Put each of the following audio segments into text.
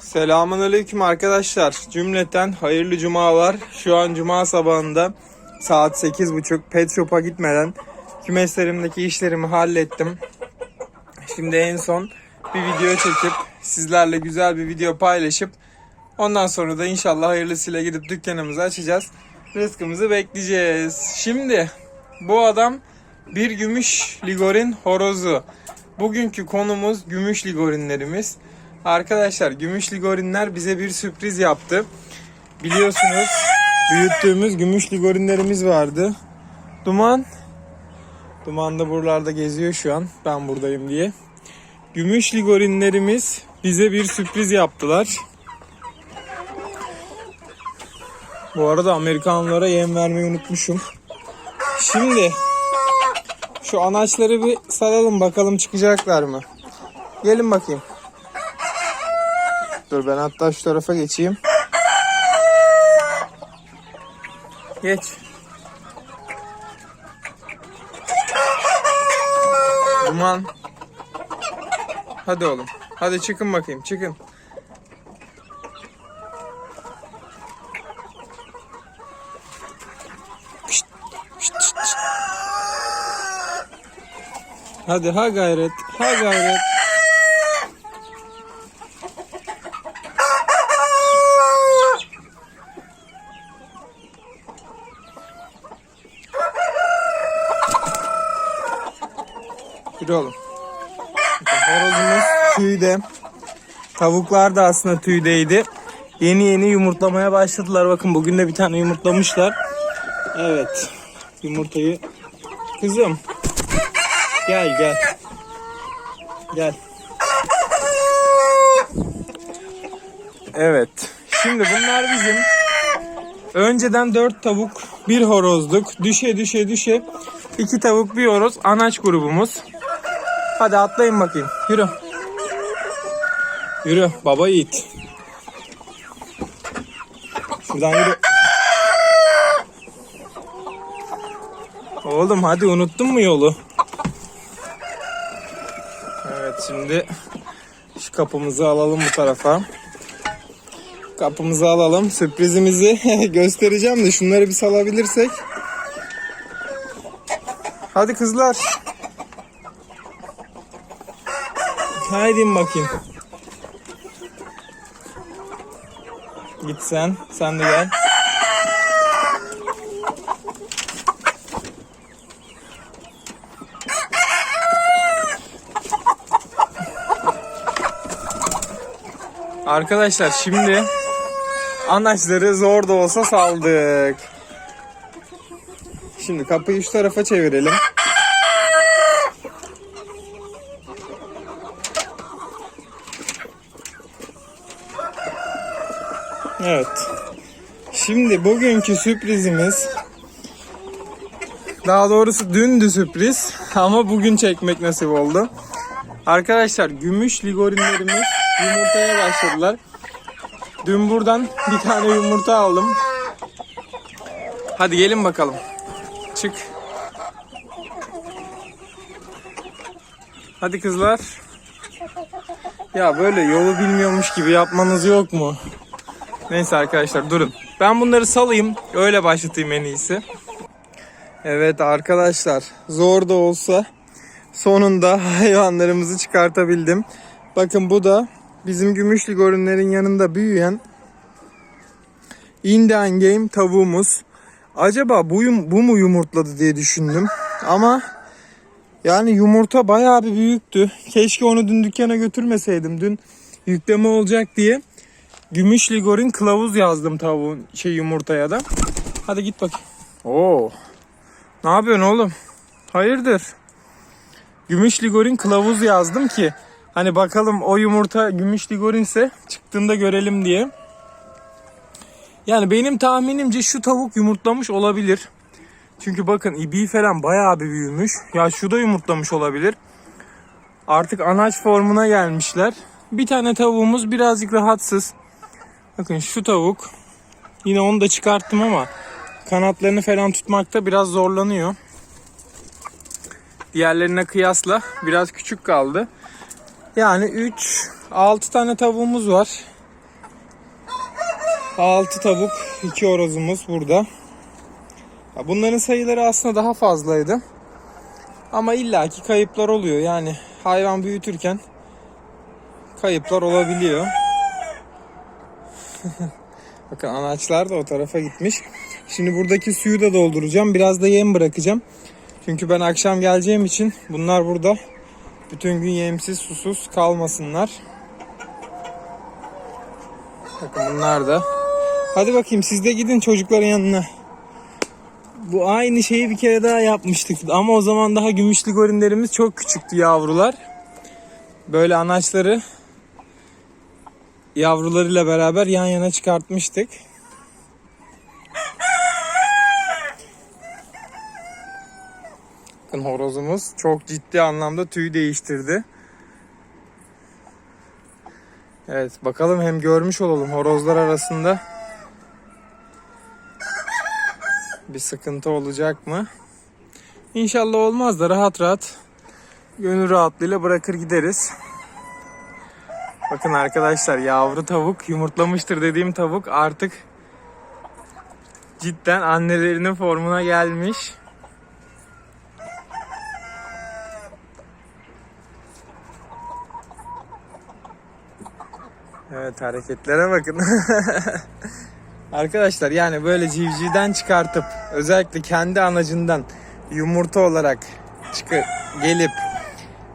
Selamun aleyküm arkadaşlar. Cümleten hayırlı cumalar. Şu an cuma sabahında saat 8.30 pet shop'a gitmeden kümeslerimdeki işlerimi hallettim. Şimdi en son bir video çekip sizlerle güzel bir video paylaşıp ondan sonra da inşallah hayırlısıyla gidip dükkanımızı açacağız. Rızkımızı bekleyeceğiz. Şimdi bu adam bir gümüş ligorin horozu. Bugünkü konumuz gümüş ligorinlerimiz. Arkadaşlar gümüş ligorinler bize bir sürpriz yaptı. Biliyorsunuz büyüttüğümüz gümüş ligorinlerimiz vardı. Duman Duman da buralarda geziyor şu an. Ben buradayım diye. Gümüş ligorinlerimiz bize bir sürpriz yaptılar. Bu arada Amerikanlara yem vermeyi unutmuşum. Şimdi şu anaçları bir salalım bakalım çıkacaklar mı? Gelin bakayım. Dur ben hatta şu tarafa geçeyim. Geç. Duman. Hadi oğlum. Hadi çıkın bakayım çıkın. Hadi ha gayret. Ha gayret. Yürü oğlum. Horozumuz tüyde. Tavuklar da aslında tüydeydi. Yeni yeni yumurtlamaya başladılar. Bakın bugün de bir tane yumurtlamışlar. Evet. Yumurtayı. Kızım. Gel gel. Gel. Evet. Şimdi bunlar bizim. Önceden 4 tavuk, bir horozduk. Düşe düşe düşe. 2 tavuk, bir horoz. Anaç grubumuz. Hadi atlayın bakayım. Yürü. Yürü baba yiğit. Şuradan yürü. Oğlum hadi unuttun mu yolu? Evet şimdi şu kapımızı alalım bu tarafa. Kapımızı alalım. Sürprizimizi göstereceğim de şunları bir salabilirsek. Hadi kızlar. Haydi bakayım. Git sen. Sen de gel. Arkadaşlar şimdi anaçları zor da olsa saldık. Şimdi kapıyı şu tarafa çevirelim. Evet. Şimdi bugünkü sürprizimiz daha doğrusu dündü sürpriz ama bugün çekmek nasip oldu. Arkadaşlar gümüş ligorinlerimiz yumurtaya başladılar. Dün buradan bir tane yumurta aldım. Hadi gelin bakalım. Çık. Hadi kızlar. Ya böyle yolu bilmiyormuş gibi yapmanız yok mu? Neyse arkadaşlar durun. Ben bunları salayım. Öyle başlatayım en iyisi. Evet arkadaşlar zor da olsa sonunda hayvanlarımızı çıkartabildim. Bakın bu da bizim gümüşlü görünlerin yanında büyüyen Indian Game tavuğumuz. Acaba bu, bu mu yumurtladı diye düşündüm. Ama yani yumurta bayağı bir büyüktü. Keşke onu dün dükkana götürmeseydim. Dün yükleme olacak diye. Gümüş ligorin kılavuz yazdım tavuğun şey yumurtaya da. Hadi git bakayım. Oo. Ne yapıyorsun oğlum? Hayırdır? Gümüş ligorin kılavuz yazdım ki hani bakalım o yumurta gümüş ligorinse çıktığında görelim diye. Yani benim tahminimce şu tavuk yumurtlamış olabilir. Çünkü bakın ibiği falan bayağı bir büyümüş. Ya şu da yumurtlamış olabilir. Artık anaç formuna gelmişler. Bir tane tavuğumuz birazcık rahatsız. Bakın şu tavuk. Yine onu da çıkarttım ama kanatlarını falan tutmakta biraz zorlanıyor. Diğerlerine kıyasla biraz küçük kaldı. Yani 3 6 tane tavuğumuz var. 6 tavuk, 2 horozumuz burada. Bunların sayıları aslında daha fazlaydı. Ama illaki kayıplar oluyor. Yani hayvan büyütürken kayıplar olabiliyor. Bakın anaçlar da o tarafa gitmiş. Şimdi buradaki suyu da dolduracağım. Biraz da yem bırakacağım. Çünkü ben akşam geleceğim için bunlar burada bütün gün yemsiz susuz kalmasınlar. Bakın bunlar da. Hadi bakayım siz de gidin çocukların yanına. Bu aynı şeyi bir kere daha yapmıştık. Ama o zaman daha gümüşlü gorinlerimiz çok küçüktü yavrular. Böyle anaçları yavrularıyla beraber yan yana çıkartmıştık. Bakın horozumuz çok ciddi anlamda tüy değiştirdi. Evet bakalım hem görmüş olalım horozlar arasında bir sıkıntı olacak mı? İnşallah olmaz da rahat rahat gönül rahatlığıyla bırakır gideriz. Bakın arkadaşlar yavru tavuk yumurtlamıştır dediğim tavuk artık cidden annelerinin formuna gelmiş. Evet hareketlere bakın. Arkadaşlar yani böyle civcivden çıkartıp özellikle kendi anacından yumurta olarak çıkı gelip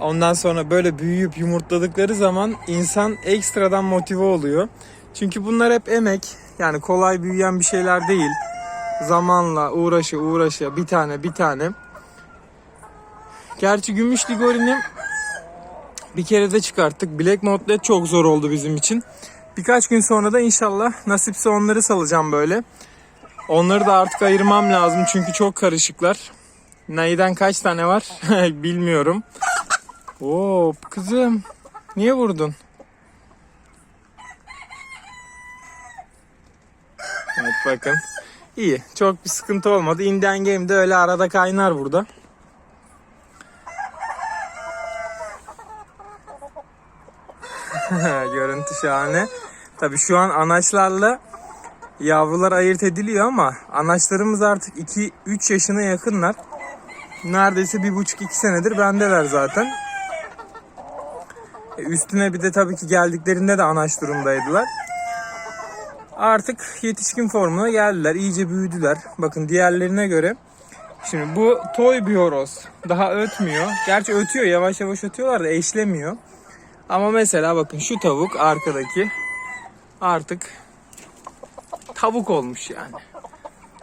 ondan sonra böyle büyüyüp yumurtladıkları zaman insan ekstradan motive oluyor. Çünkü bunlar hep emek. Yani kolay büyüyen bir şeyler değil. Zamanla uğraşı uğraşı bir tane bir tane. Gerçi gümüş ligorini bir kere de çıkarttık. Black Moutlet çok zor oldu bizim için. Birkaç gün sonra da inşallah nasipse onları salacağım böyle. Onları da artık ayırmam lazım çünkü çok karışıklar. Neyden kaç tane var bilmiyorum. Oo kızım niye vurdun? Evet bakın. İyi. Çok bir sıkıntı olmadı. Indian Game de öyle arada kaynar burada. Görüntü şahane. Tabi şu an anaçlarla yavrular ayırt ediliyor ama anaçlarımız artık 2-3 yaşına yakınlar. Neredeyse 1,5-2 senedir bendeler zaten. Üstüne bir de tabii ki geldiklerinde de anaç durumdaydılar. Artık yetişkin formuna geldiler. iyice büyüdüler. Bakın diğerlerine göre. Şimdi bu toy bir horoz. Daha ötmüyor. Gerçi ötüyor. Yavaş yavaş ötüyorlar da eşlemiyor. Ama mesela bakın şu tavuk arkadaki artık tavuk olmuş yani.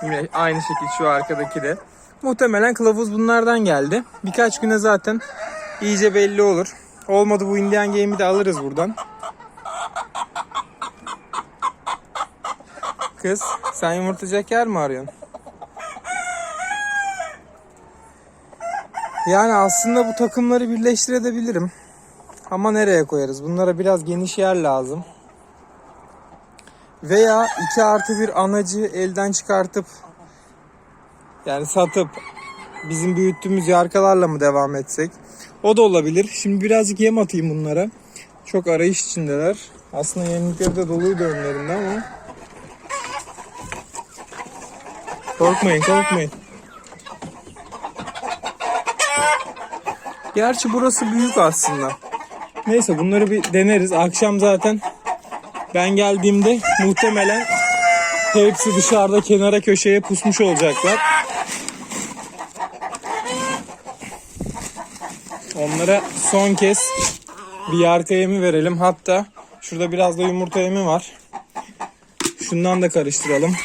Yine aynı şekilde şu arkadaki de. Muhtemelen kılavuz bunlardan geldi. Birkaç güne zaten iyice belli olur. Olmadı bu Indian Game'i de alırız buradan. Kız sen yumurtacak yer mi arıyorsun? Yani aslında bu takımları birleştirebilirim. Ama nereye koyarız? Bunlara biraz geniş yer lazım. Veya 2 artı bir anacı elden çıkartıp yani satıp bizim büyüttüğümüz yarkalarla mı devam etsek? O da olabilir. Şimdi birazcık yem atayım bunlara. Çok arayış içindeler. Aslında yemlikleri de doluydu önlerinde ama. Korkmayın korkmayın. Gerçi burası büyük aslında. Neyse bunları bir deneriz. Akşam zaten ben geldiğimde muhtemelen hepsi dışarıda kenara köşeye pusmuş olacaklar. Onlara son kez bir yarka yemi verelim. Hatta şurada biraz da yumurta yemi var. Şundan da karıştıralım.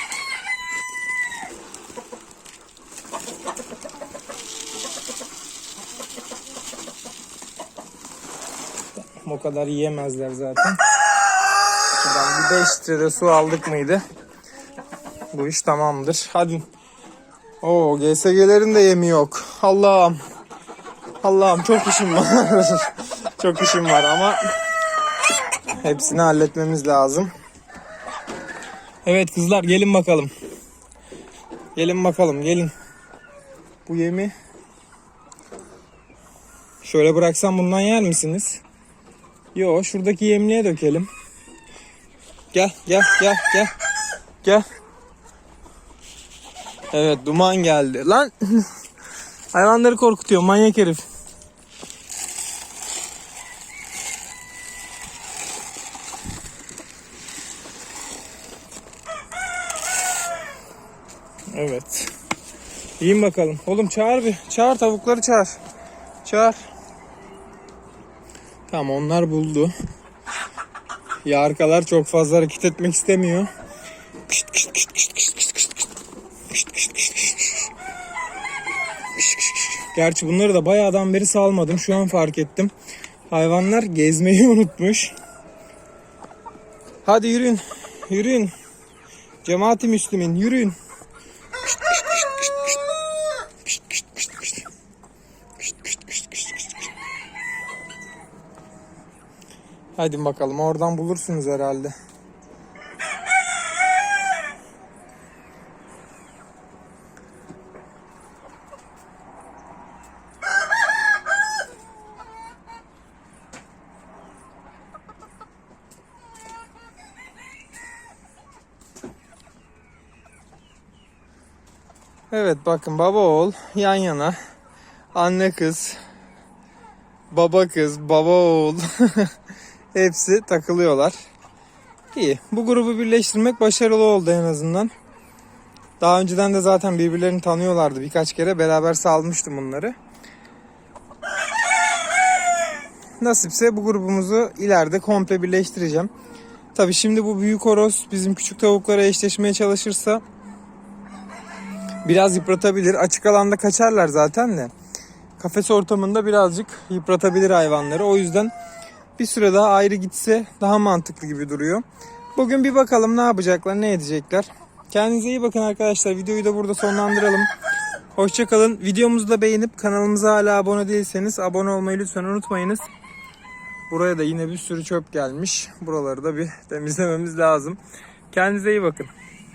O kadar yiyemezler zaten. Şuradan bir 5 litre su aldık mıydı? Bu iş tamamdır. Hadi. Oo GSG'lerin de yemi yok. Allah'ım. Allah'ım çok işim var. çok işim var ama hepsini halletmemiz lazım. Evet kızlar gelin bakalım. Gelin bakalım gelin. Bu yemi şöyle bıraksam bundan yer misiniz? Yo şuradaki yemliğe dökelim. Gel gel gel gel. Gel. Evet duman geldi. Lan hayvanları korkutuyor manyak herif. Evet. İyin bakalım. Oğlum çağır bir. Çağır tavukları çağır. Çağır. Tamam onlar buldu. Yarkalar çok fazla hareket etmek istemiyor. Kışt kışt kışt kışt. Kışt kışt kışt kışt kışt. Kışt kışt kışt. Gerçi bunları da bayağıdan beri salmadım. Şu an fark ettim. Hayvanlar gezmeyi unutmuş. Hadi yürüyün. Yürüyün. Cemaati Müslümin yürüyün. Kışt kışt kışt kışt kışt. Kışt kışt kışt kışt. Kışt kışt kışt kışt kışt. Hadi bakalım oradan bulursunuz herhalde. Evet bakın baba oğul yan yana. Anne kız. Baba kız, baba oğul. Hepsi takılıyorlar. İyi. Bu grubu birleştirmek başarılı oldu en azından. Daha önceden de zaten birbirlerini tanıyorlardı. Birkaç kere beraber salmıştım bunları. Nasipse bu grubumuzu ileride komple birleştireceğim. Tabi şimdi bu büyük horoz bizim küçük tavuklara eşleşmeye çalışırsa biraz yıpratabilir. Açık alanda kaçarlar zaten de. Kafes ortamında birazcık yıpratabilir hayvanları. O yüzden bir süre daha ayrı gitse daha mantıklı gibi duruyor. Bugün bir bakalım ne yapacaklar, ne edecekler. Kendinize iyi bakın arkadaşlar. Videoyu da burada sonlandıralım. Hoşçakalın. Videomuzu da beğenip kanalımıza hala abone değilseniz abone olmayı lütfen unutmayınız. Buraya da yine bir sürü çöp gelmiş. Buraları da bir temizlememiz lazım. Kendinize iyi bakın.